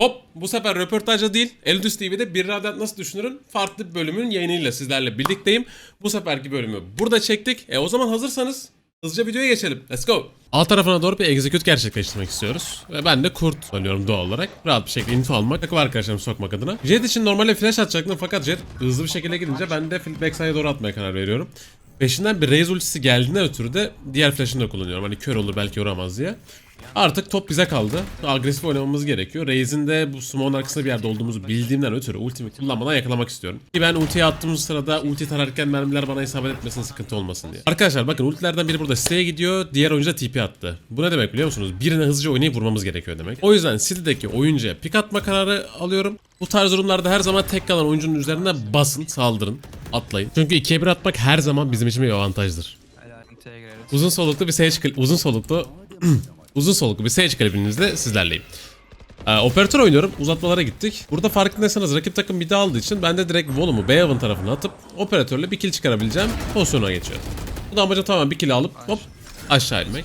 Hop bu sefer röportajda değil Eldus TV'de bir radyant nasıl düşünürün farklı bir bölümün yayınıyla sizlerle birlikteyim. Bu seferki bölümü burada çektik. E o zaman hazırsanız hızlıca videoya geçelim. Let's go. Alt tarafına doğru bir execute gerçekleştirmek istiyoruz. Ve ben de kurt oynuyorum doğal olarak. Rahat bir şekilde info almak, takım arkadaşlarımı sokmak adına. Jet için normalde flash atacaktım fakat Jet hızlı bir şekilde gidince ben de backside'e doğru atmaya karar veriyorum. Peşinden bir Raze ultisi geldiğinden ötürü de diğer flash'ını da kullanıyorum. Hani kör olur belki yoramaz diye. Artık top bize kaldı. Agresif oynamamız gerekiyor. Raze'in de bu smoke'un arkasında bir yerde olduğumuzu bildiğimden ötürü ultimi kullanmadan yakalamak istiyorum. Ki ben ultiye attığımız sırada ulti tararken mermiler bana isabet etmesin sıkıntı olmasın diye. Arkadaşlar bakın ultilerden biri burada siteye gidiyor. Diğer oyuncu da TP attı. Bu ne demek biliyor musunuz? Birine hızlıca oynayıp vurmamız gerekiyor demek. O yüzden City'deki oyuncuya pik atma kararı alıyorum. Bu tarz durumlarda her zaman tek kalan oyuncunun üzerine basın, saldırın, atlayın. Çünkü ikiye bir atmak her zaman bizim için bir avantajdır. Uzun soluklu bir Sage uzun soluklu uzun soluklu bir Sage klibinizde sizlerleyim. Ee, operatör oynuyorum. Uzatmalara gittik. Burada farkındaysanız rakip takım bir de aldığı için ben de direkt volumu B haven tarafına atıp operatörle bir kill çıkarabileceğim pozisyona geçiyorum. Bu da amacım tamamen bir kill alıp hop aşağı inmek.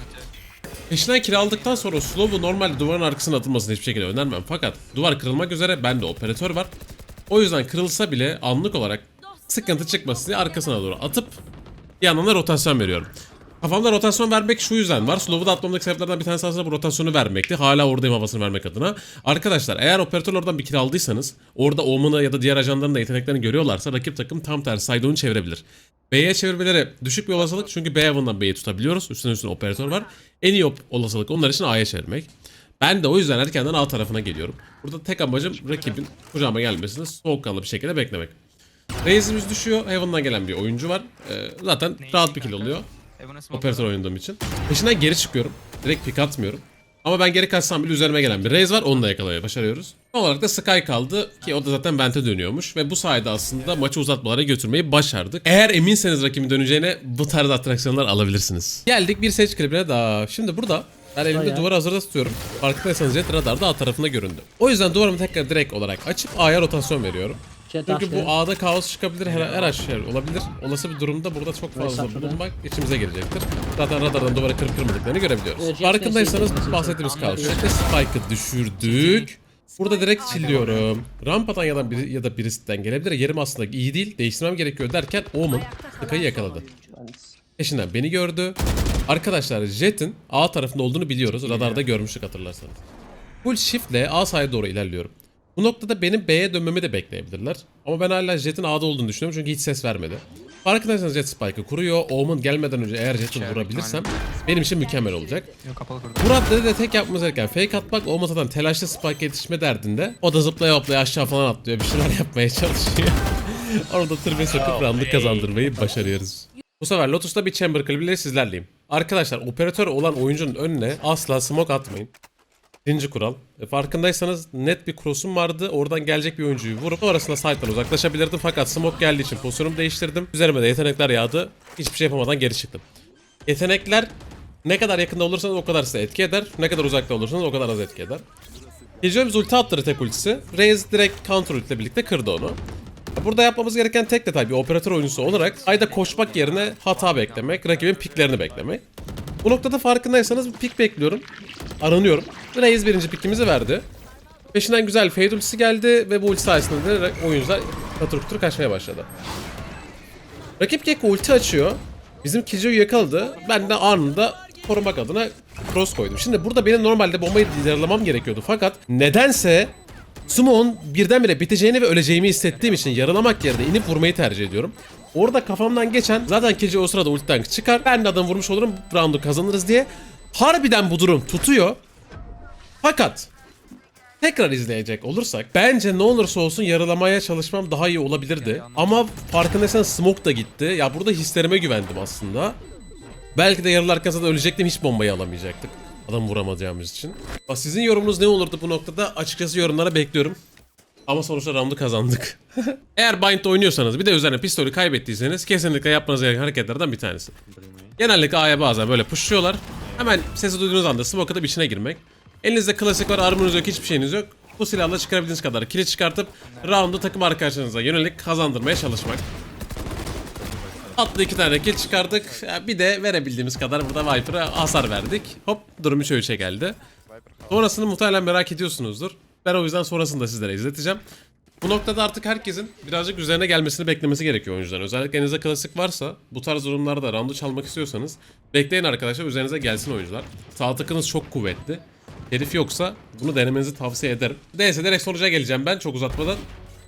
Peşinden kill aldıktan sonra slow'u normalde duvarın arkasına atılmasını hiçbir şekilde önermem. Fakat duvar kırılmak üzere bende operatör var. O yüzden kırılsa bile anlık olarak sıkıntı çıkmasın diye arkasına doğru atıp bir yandan da rotasyon veriyorum. Kafamda rotasyon vermek şu yüzden var. Slow'u da atmamdaki sebeplerden bir tanesi aslında bu rotasyonu vermekti. Hala oradayım havasını vermek adına. Arkadaşlar eğer operatör oradan bir kill aldıysanız orada Omen'ı ya da diğer ajanların da yeteneklerini görüyorlarsa rakip takım tam tersi Sideon'u çevirebilir. B'ye çevirmeleri düşük bir olasılık çünkü B haven'dan B'yi tutabiliyoruz. Üstüne üstüne operatör var. En iyi olasılık onlar için A'ya çevirmek. Ben de o yüzden erkenden A tarafına geliyorum. Burada tek amacım rakibin kucağıma gelmesini soğukkanlı bir şekilde beklemek. Raze'imiz düşüyor. Heaven'dan gelen bir oyuncu var. Ee, zaten rahat bir kill oluyor. Operatör oynadığım için. Peşinden geri çıkıyorum. Direkt pick atmıyorum. Ama ben geri kaçsam bile üzerime gelen bir Raze var. Onu da yakalamaya başarıyoruz. Son olarak da Sky kaldı ki o da zaten vente dönüyormuş. Ve bu sayede aslında maçı uzatmalara götürmeyi başardık. Eğer eminseniz rakibin döneceğine bu tarz atraksiyonlar alabilirsiniz. Geldik bir seç klibine daha. Şimdi burada ben elimde Bayağı. duvarı hazırda tutuyorum. Farkındaysanız jet radarda A tarafında göründü. O yüzden duvarımı tekrar direkt olarak açıp A'ya rotasyon veriyorum. Jet Çünkü bu A'da kaos çıkabilir, her, her şey olabilir. Olası bir durumda burada çok fazla bulunmak içimize girecektir. Zaten radardan duvara kırıp kırmadıklarını görebiliyoruz. Farkındaysanız bahsettiğimiz kaos. Jet'te Spike'ı düşürdük. Burada direkt chilliyorum. Rampadan ya da, biri, ya da birisinden gelebilir. Yerim aslında iyi değil, değiştirmem gerekiyor derken Omen Sky'ı yakaladı. Peşinden beni gördü. Arkadaşlar Jet'in A tarafında olduğunu biliyoruz. Radarda görmüştük hatırlarsanız. Full shift ile A sahaya doğru ilerliyorum. Bu noktada benim B'ye dönmemi de bekleyebilirler. Ama ben hala Jet'in A'da olduğunu düşünüyorum çünkü hiç ses vermedi. Farkındaysanız Jet Spike'ı kuruyor. Omen gelmeden önce eğer Jet'i vurabilirsem benim için mükemmel olacak. Yok kapalı kurdu. Bu raddede de tek yapmamız gereken fake atmak. Omen zaten telaşlı Spike'a yetişme derdinde. O da zıplaya hoplaya aşağı falan atlıyor. Bir şeyler yapmaya çalışıyor. Orada tırbe sokup roundu kazandırmayı başarıyoruz. Bu sefer Lotus'ta bir chamber klibiyle sizlerleyim. Arkadaşlar operatör olan oyuncunun önüne asla smoke atmayın. Birinci kural. E, farkındaysanız net bir cross'um vardı. Oradan gelecek bir oyuncuyu vurup sonrasında side'dan uzaklaşabilirdim. Fakat smoke geldiği için pozisyonumu değiştirdim. Üzerime de yetenekler yağdı. Hiçbir şey yapamadan geri çıktım. Yetenekler ne kadar yakında olursanız o kadar size etki eder. Ne kadar uzakta olursanız o kadar az etki eder. Gecemiz ulti attı tek ultisi. Raze direkt counter ulti ile birlikte kırdı onu. Burada yapmamız gereken tek detay bir operatör oyuncusu olarak ayda koşmak yerine hata beklemek, rakibin piklerini beklemek. Bu noktada farkındaysanız pik bekliyorum. Aranıyorum. Raze birinci pikimizi verdi. Peşinden güzel fade ultisi geldi ve bu ulti sayesinde de oyuncular katır kutur kaçmaya başladı. Rakip Gekko ulti açıyor. Bizim Killjoy'u yakaladı. Ben de anında korumak adına cross koydum. Şimdi burada benim normalde bombayı yaralamam gerekiyordu. Fakat nedense Sumo'nun birdenbire biteceğini ve öleceğimi hissettiğim için yaralamak yerine inip vurmayı tercih ediyorum. Orada kafamdan geçen zaten Killjoy o sırada ultiden çıkar. Ben de adam vurmuş olurum roundu kazanırız diye. Harbiden bu durum tutuyor. Fakat tekrar izleyecek olursak bence ne olursa olsun yaralamaya çalışmam daha iyi olabilirdi. Ama farkındaysan smoke da gitti. Ya burada hislerime güvendim aslında. Belki de yaralarken zaten ölecektim hiç bombayı alamayacaktık. Adam vuramayacağımız için. Sizin yorumunuz ne olurdu bu noktada? Açıkçası yorumlara bekliyorum. Ama sonuçta roundu kazandık. Eğer Bind oynuyorsanız bir de üzerine pistolü kaybettiyseniz kesinlikle yapmanız gereken hareketlerden bir tanesi. Genellikle A'ya bazen böyle pushluyorlar. Hemen sesi duyduğunuz anda smoke atıp içine girmek. Elinizde klasik var, armorunuz yok, hiçbir şeyiniz yok. Bu silahla çıkarabildiğiniz kadar kilit çıkartıp roundu takım arkadaşlarınıza yönelik kazandırmaya çalışmak. Atlı iki tane kill çıkardık. Bir de verebildiğimiz kadar burada Viper'a hasar verdik. Hop durum 3'e 3'e geldi. Sonrasını muhtemelen merak ediyorsunuzdur. Ben o yüzden sonrasında sizlere izleteceğim. Bu noktada artık herkesin birazcık üzerine gelmesini beklemesi gerekiyor oyuncuların. Özellikle elinizde klasik varsa bu tarz durumlarda roundu çalmak istiyorsanız bekleyin arkadaşlar üzerinize gelsin oyuncular. Sağ tıkınız çok kuvvetli. Herif yoksa bunu denemenizi tavsiye ederim. Neyse direkt sonuca geleceğim ben çok uzatmadan.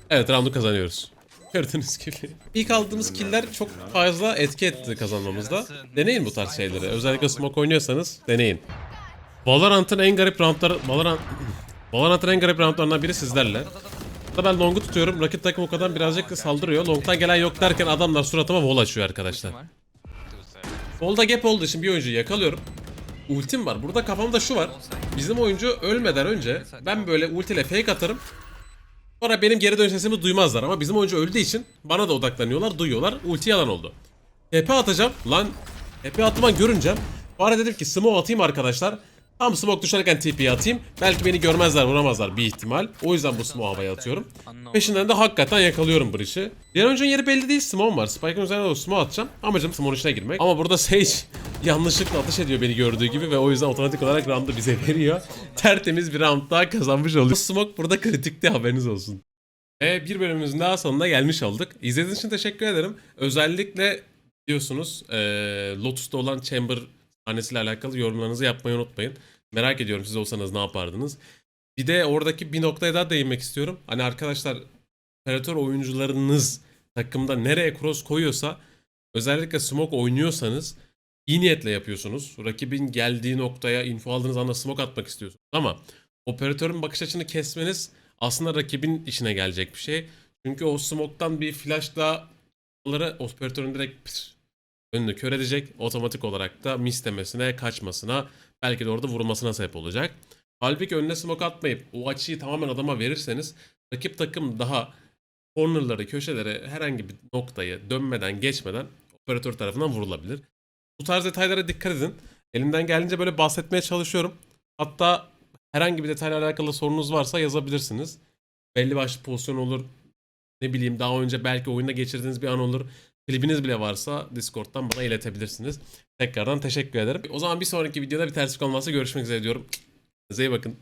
Evet roundu kazanıyoruz. Gördüğünüz gibi. İlk aldığımız killer çok fazla etki etti kazanmamızda. Deneyin bu tarz şeyleri. Özellikle smoke oynuyorsanız deneyin. Valorant'ın en garip roundları... Valorant... Valorant'ın en garip roundlarından biri sizlerle. Ben long'u tutuyorum. Rakip takım o kadar birazcık saldırıyor. Long'tan gelen yok derken adamlar suratıma wall açıyor arkadaşlar. Wall'da gap olduğu için bir oyuncuyu yakalıyorum. Ultim var. Burada kafamda şu var. Bizim oyuncu ölmeden önce ben böyle ultiyle fake atarım. Sonra benim geri dönüş sesimi duymazlar ama bizim oyuncu öldüğü için bana da odaklanıyorlar, duyuyorlar. Ulti yalan oldu. TP atacağım. Lan TP atma görünce bana dedim ki smoke atayım arkadaşlar. Tam smoke düşerken TP'yi atayım. Belki beni görmezler, vuramazlar bir ihtimal. O yüzden bu smoke havaya atıyorum. Peşinden de hakikaten yakalıyorum Breach'i. Diğer oyuncunun yeri belli değil. Smoke var. Spike'ın üzerine doğru smoke atacağım. Amacım smoke'un içine girmek. Ama burada Sage yanlışlıkla atış ediyor beni gördüğü gibi ve o yüzden otomatik olarak round'u bize veriyor. Tertemiz bir round daha kazanmış oluyor. Smoke burada kritikti haberiniz olsun. Ve bir bölümümüzün daha sonuna gelmiş olduk. İzlediğiniz için teşekkür ederim. Özellikle biliyorsunuz eee Lotus'ta olan Chamber sahnesiyle alakalı yorumlarınızı yapmayı unutmayın. Merak ediyorum siz olsanız ne yapardınız. Bir de oradaki bir noktaya daha değinmek istiyorum. Hani arkadaşlar operatör oyuncularınız takımda nereye cross koyuyorsa özellikle smoke oynuyorsanız iyi niyetle yapıyorsunuz. Rakibin geldiği noktaya info aldığınız anda smoke atmak istiyorsunuz. Ama operatörün bakış açını kesmeniz aslında rakibin işine gelecek bir şey. Çünkü o smoke'tan bir flash daha onları operatörün direkt pır, önünü kör edecek. Otomatik olarak da mislemesine, kaçmasına, belki de orada vurmasına sebep olacak. Halbuki önüne smoke atmayıp o açıyı tamamen adama verirseniz rakip takım daha cornerları, köşelere herhangi bir noktayı dönmeden, geçmeden operatör tarafından vurulabilir. Bu tarz detaylara dikkat edin. Elimden geldiğince böyle bahsetmeye çalışıyorum. Hatta herhangi bir detayla alakalı sorunuz varsa yazabilirsiniz. Belli başlı pozisyon olur. Ne bileyim daha önce belki oyunda geçirdiğiniz bir an olur. Klibiniz bile varsa Discord'dan bana iletebilirsiniz. Tekrardan teşekkür ederim. O zaman bir sonraki videoda bir terslik olmazsa görüşmek üzere diyorum. Size iyi bakın.